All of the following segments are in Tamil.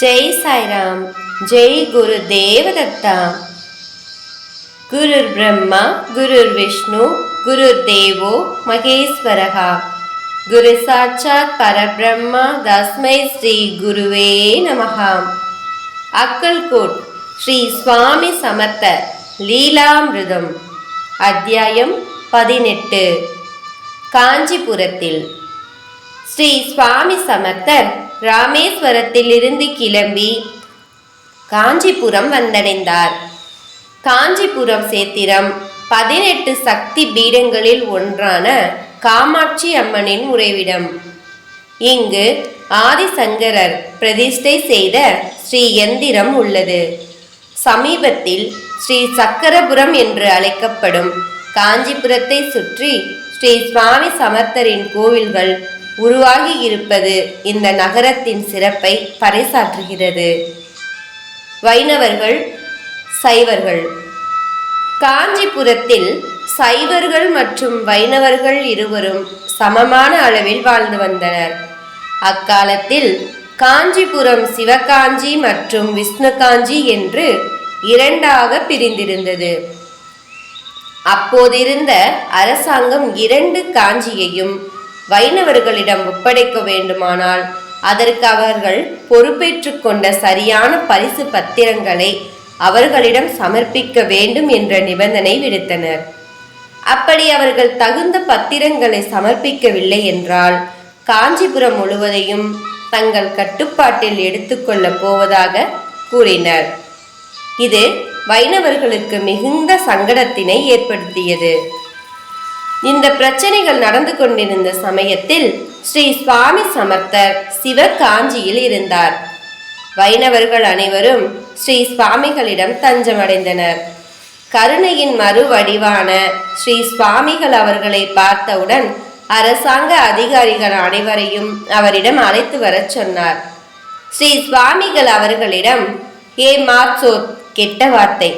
ஜெய் சாய்ராம் ஜெய் குரு தேவதத்தா. குருர் பிரம்மா குருர் விஷ்ணு குருர் தேவோ மகேஸ்வரகா குரு சாட்சாத் பரபிரம்மா தஸ்மை ஸ்ரீ குருவே நமகா அக்கல்கோட் ஸ்ரீ சுவாமி சமர்த்த லீலாமிருதம். அத்தியாயம் பதினெட்டு. காஞ்சிபுரத்தில். ஸ்ரீ சுவாமி சமர்த்தர் ராமேஸ்வரத்திலிருந்து கிளம்பி காஞ்சிபுரம் வந்தடைந்தார். காஞ்சிபுரம் சேத்திரம் பதினெட்டு சக்தி பீடங்களில் ஒன்றான காமாட்சி அம்மனின் உறைவிடம். இங்கு ஆதிசங்கரர் பிரதிஷ்டை செய்த ஸ்ரீ எந்திரம் உள்ளது. சமீபத்தில் ஸ்ரீ சக்கரபுரம் என்று அழைக்கப்படும் காஞ்சிபுரத்தை சுற்றி ஸ்ரீ சுவாமி சமர்த்தரின் கோவில்கள் உருவாகி இருப்பது இந்த நகரத்தின் சிறப்பை பறைசாற்றுகிறது. வைணவர்கள் சைவர்கள். காஞ்சிபுரத்தில் சைவர்கள் மற்றும் வைணவர்கள் இருவரும் சமமான அளவில் வாழ்ந்து வந்தனர். அக்காலத்தில் காஞ்சிபுரம் சிவகாஞ்சி மற்றும் விஷ்ணு காஞ்சி என்று இரண்டாக பிரிந்திருந்தது. அப்போதிருந்த அரசாங்கம் இரண்டு காஞ்சியையும் வைணவர்களிடம் ஒப்படைக்க வேண்டுமானால் அதற்கு அவர்கள் பொறுப்பேற்று கொண்ட சரியான பரிசு பத்திரங்களை அவர்களிடம் சமர்ப்பிக்க வேண்டும் என்ற நிபந்தனை விடுத்தனர். அப்படி அவர்கள் தகுந்த பத்திரங்களை சமர்ப்பிக்கவில்லை என்றால் காஞ்சிபுரம் முழுவதையும் தங்கள் கட்டுப்பாட்டில் எடுத்துக்கொள்ளப் போவதாக கூறினர். இது வைணவர்களுக்கு மிகுந்த சங்கடத்தினை ஏற்படுத்தியது. இந்த பிரச்சனைகள் நடந்து கொண்டிருந்த சமயத்தில் ஸ்ரீ சுவாமி சமர்த்தர் சிவகாஞ்சியில் இருந்தார். வைணவர்கள் அனைவரும் ஸ்ரீ சுவாமிகளிடம் தஞ்சமடைந்தனர். கருணையின் மறு வடிவான ஸ்ரீ சுவாமிகள் அவர்களை பார்த்தவுடன் அரசாங்க அதிகாரிகள் அனைவரையும் அவரிடம் அழைத்து வரச் சொன்னார். ஸ்ரீ சுவாமிகள் அவர்களிடம் ஏ மார்ச்சோத் கெட்ட வார்த்தை.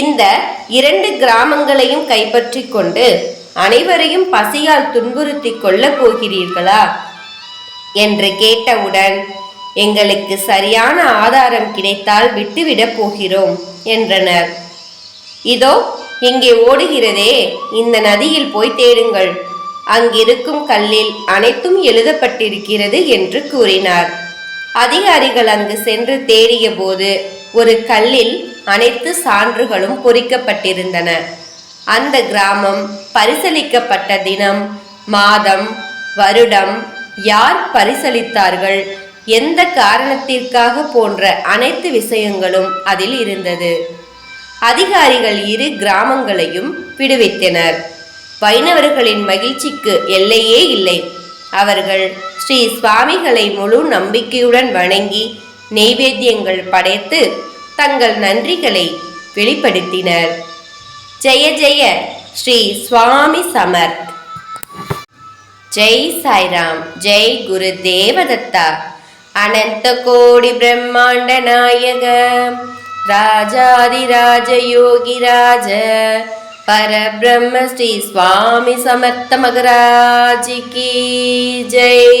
இந்த இரண்டு கிராமங்களையும் கைப்பற்றி கொண்டு அனைவரையும் பசியால் துன்புறுத்தி கொள்ளப் போகிறீர்களா? என்று கேட்டவுடன் எங்களுக்கு சரியான ஆதாரம் கிடைத்தால் விட்டுவிடப் போகிறோம் என்றனர். இதோ இங்கே ஓடுகிறதே இந்த நதியில் போய் தேடுங்கள். அங்கிருக்கும் கல்லில் அனைத்தும் எழுதப்பட்டிருக்கிறது என்று கூறினார். அதிகாரிகள் அங்கு சென்று தேடிய போது ஒரு கல்லில் அனைத்து சான்றுகளும் பொறிக்கப்பட்டிருந்தன. அந்த கிராமம் பரிசளிக்கப்பட்ட தினம் மாதம் வருடம் யார் பரிசளித்தார்கள்? எந்த காரணத்திற்காக போன்ற அனைத்து விஷயங்களும் அதில் இருந்தது? அதிகாரிகள் இரு கிராமங்களையும் விடுவித்தனர். வைணவர்களின் மகிழ்ச்சிக்கு எல்லையே இல்லை. அவர்கள் ஸ்ரீ சுவாமிகளை முழு நம்பிக்கையுடன் வணங்கி நெய்வேத்தியங்கள் படைத்து தங்கள் நன்றிகளை வெளிப்படுத்தினர். ஜெய ஜெய! ஸ்ரீ சுவாமி சமர்த் ஜெய் சாய்ராம் ஜெய் குரு தேவதத்தா. அனந்த கோடி பிரம்மாண்ட நாயக. ராஜாதிராஜ யோகிராஜ பரபிரம்ம ஸ்ரீ சுவாமி சமர்த்த மகராஜிக்கு ஜெய்.